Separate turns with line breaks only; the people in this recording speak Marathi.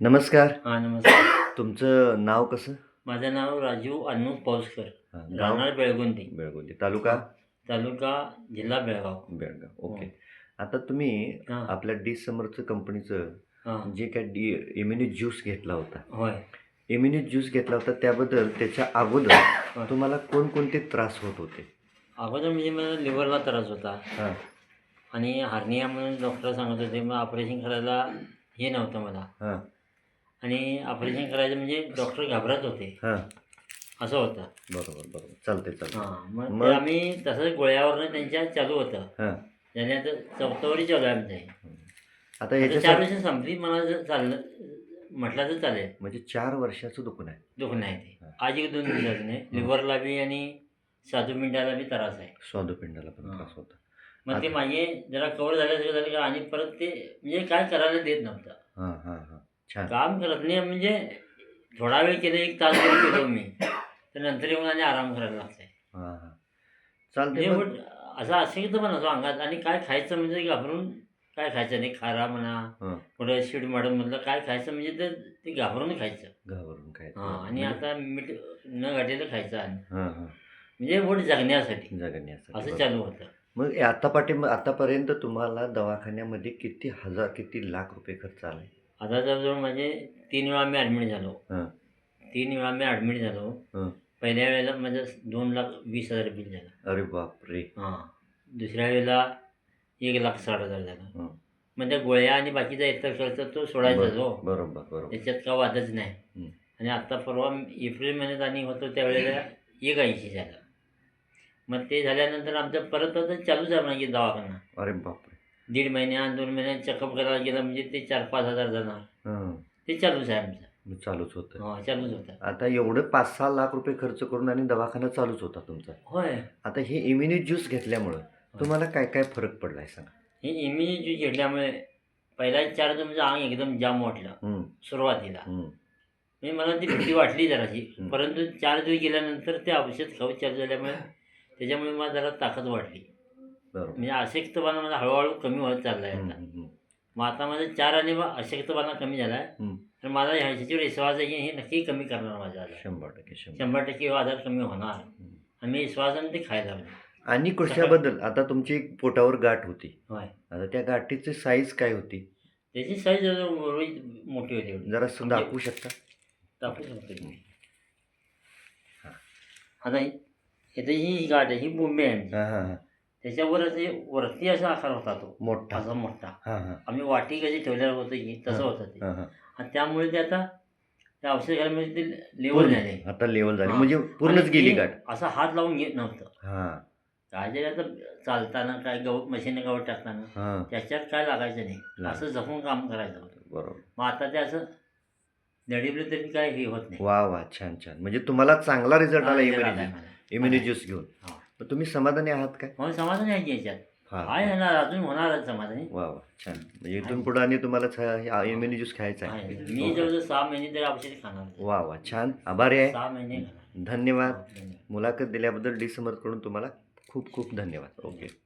नमस्कार.
हा नमस्कार.
तुमचं नाव कसं?
माझं नाव राजू अनु
हा, गाव?
राहणार बेळगुंदी
बेळगोंदी तालुका?
तालुका जिल्हा बेळगाव.
बेळगाव. ओके.
हो.
आता तुम्ही
हा.
आपल्या डी समरचं कंपनीचं
हा.
जे काय डी इम्युनिट ज्यूस घेतला होता.
होय.
इम्युनिट ज्यूस घेतला होता त्याबद्दल त्याच्या अगोदर. तुम्हाला कोणकोणते त्रास होत होते?
अगोदर म्हणजे मला लिव्हरला त्रास होता.
हां.
आणि हार्निया म्हणून डॉक्टर सांगत होते मग ऑपरेशन करायला हे नव्हतं मला.
हां.
आणि ऑपरेशन करायचं म्हणजे डॉक्टर घाबरत होते.
हां.
असं होतं.
बरोबर बरोबर. चालते चालते
हां मग
मग?
ते आम्ही तसंच गोळ्यावरनं त्यांच्या चालू होतं.
हां.
त्याने आता चौथावरी चालू आहे आमचं. हे.
आता
आता चार वर्ष संपली मला जर चाललं म्हटलं तर चालेल.
म्हणजे चार वर्षाचं दुखणं आहे.
दुखणं आहे ते. आज एक दोन दिवसाचं नाही लिव्हरला बी आणि साधू मिंडाला बी त्रास आहे.
स्वादुपिंडाला पण
हां.
त्रास होता.
मग ते माझे जरा कवर झाल्यासारखं झालं का? आणि परत ते म्हणजे काय करायला देत नव्हतं.
हां हां.
काम करत नाही म्हणजे थोडा वेळ केलं एक तास जरी केलो मी. तर नंतर येऊन आणि आराम करायला लागतंय.
हां हां. चालते
असं असेल पण असं अंगात. आणि काय खायचं म्हणजे घाबरून काय खायचं नाही. खारा म्हणा कुठं स्वीट मॅडम म्हटलं काय खायचं म्हणजे ते ते घाबरून खायचं.
घाबरून
हां आणि
म्हणजे-
आता मीठ न घातलेलं खायचं आणि. म्हणजे वोट जगण्यासाठी.
जगण्यासाठी
असं. चालू होतं.
मग हे आता पाठी आतापर्यंत तुम्हाला दवाखान्यामध्ये किती हजार किती लाख रुपये खर्च आलाय?
आता जवळजवळ म्हणजे तीन वेळा मी ॲडमिट झालो.
हां.
तीन वेळा मी ॲडमिट झालो.
हां.
पहिल्या वेळेला माझं दोन लाख वीस हजार बिल झालं.
अरे बापरे.
हां. दुसऱ्या वेळेला एक लाख साठ हजार झालं.
हं.
मग त्या गोळ्या आणि बाकीचा इतर खर्च तो सोडायचाच हो
बरोबर बरोबर.
त्याच्यात का वादच नाही. आणि आता परवा एप्रिल महिन्यात आणि होतो त्यावेळेला एक ऐंशी झालं. मग ते झाल्यानंतर आमचं परत आता चालूच आहे म्हणजे दवाखाना.
अरे बापरे.
दीड महिन्यात दोन महिन्यात चेकअप करायला गेलं म्हणजे ते चार पाच हजार जाणार.
हां.
ते चालूच आहे आमचं.
मग चालूच होतं
हो चालूच होतं.
आता एवढं पाच सहा लाख रुपये खर्च करून आणि दवाखाना चालूच होता तुमचा.
होय.
आता हे इम्युनिट ज्यूस घेतल्यामुळं तुम्हाला काय काय फरक पडलाय सांगा?
हे इम्युनिटी घेतल्यामुळे पहिला चार दिवस अंग एकदम जाम वाटलं.
हं,
सुरुवातीला.
हं.
म्हणजे मला ती भीती वाटली जराशी.
हं.
परंतु चार दिवस गेल्यानंतर ते औषध खाऊ चालू झाल्यामुळे त्याच्यामुळे मला जरा ताकद वाटली
बरोबर.
म्हणजे अशक्तपणा माझा हळूहळू कमी होत चालला आहे आता. मग आता माझं चार आणि मग अशक्तपणा कमी झाला आहे. तर माझा ह्याच्यावर विश्वास आहे की हे नक्की कमी करणार माझा आजार
शंभर टक्के शंभर
टक्के. आजार कमी होणार. आणि मी विश्वासाने ते खायला
आणि कशाबद्दल? आता तुमची एक पोटावर गाठ होती.
होय.
आता त्या गाठीची साईज काय होती?
त्याची साईज मोठी होती.
जरा सुद्धा दाखवू शकता?
टाकू शकतो तुम्ही. आता इथे ही गाठ आहे ही बोंबे आहे आमची. त्याच्यावर असे वरती असा आकार होता तो.
मोठा.
असा मोठा. आम्ही वाटी कशी ठेवलेलं होतं की तसं. होतं ते. आणि त्यामुळे ते आता त्या औषध घालण्यामध्ये ते लेवल झाले.
आता लेवल झाली. म्हणजे पूर्णच गेली गाठ.
असा हात लावून घेत नव्हतं.
हां.
काय जे आता चालताना काय गवत मशीन गवत टाकताना त्याच्यात काय लागायचं नाही. असं जपून काम करायचं होतं.
बरोबर.
मग आता ते असं दडीबलं तरी काय हे होत नाही.
वा वा. छान छान. म्हणजे तुम्हाला चांगला रिझल्ट आला इम्युनिटी. इम्युनिटी ज्यूस घेऊन. मग तुम्ही समाधानी आहात काय?
मग समाधान आहे याच्यात?
हा.
आहे ना अजून होणारच समाधानी.
वा वा छान. म्हणजे इथून पुढे आणि तुम्हाला इम्युनिटी ज्यूस खायचा
आहे. मी जवळजवळ सहा महिने तरी औषध खाणार
वा वा छान. आभारी आहे.
सहा महिने हो, धन्यवाद.
मुलाखत दिल्याबद्दल डी समर्थकडून तुम्हाला खूप खूप धन्यवाद. ओके.